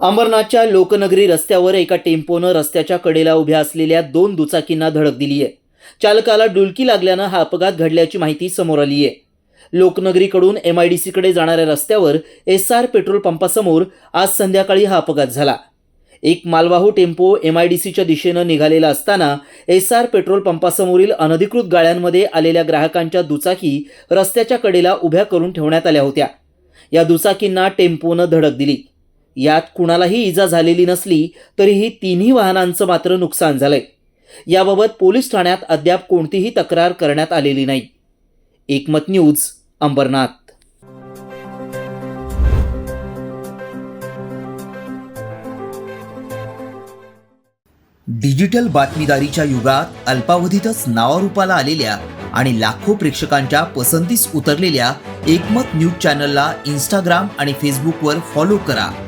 अंबरनाथच्या लोकनगरी रस्त्यावर एका टेम्पोनं रस्त्याच्या कडेला उभ्या असलेल्या दोन दुचाकींना धडक दिली आहे. चालकाला डुलकी लागल्यानं हा अपघात घडल्याची माहिती समोर आली आहे. लोकनगरीकडून एम आय डी सीकडे जाणाऱ्या रस्त्यावर एस आर पेट्रोल पंपासमोर आज संध्याकाळी हा अपघात झाला. एक मालवाहू टेम्पो एम आय डी सीच्या दिशेनं निघालेला असताना एस आर पेट्रोल पंपासमोरील अनधिकृत गाळ्यांमध्ये आलेल्या ग्राहकांच्या दुचाकी रस्त्याच्या कडेला उभ्या करून ठेवण्यात आल्या होत्या. या दुचाकींना टेम्पोनं धडक दिली. यात कुणालाही इजा झालेली नसली तरीही तिन्ही वाहनांचं मात्र नुकसान झालंय. याबाबत पोलीस ठाण्यात अद्याप कोणतीही तक्रार करण्यात आलेली नाही. एकमत न्यूज अंबरनाथ. डिजिटल बातमीदारीच्या युगात अल्पावधीतच नावारूपाला आलेल्या आणि लाखो प्रेक्षकांच्या पसंतीस उतरलेल्या एकमत न्यूज चॅनलला इंस्टाग्राम आणि फेसबुकवर फॉलो करा.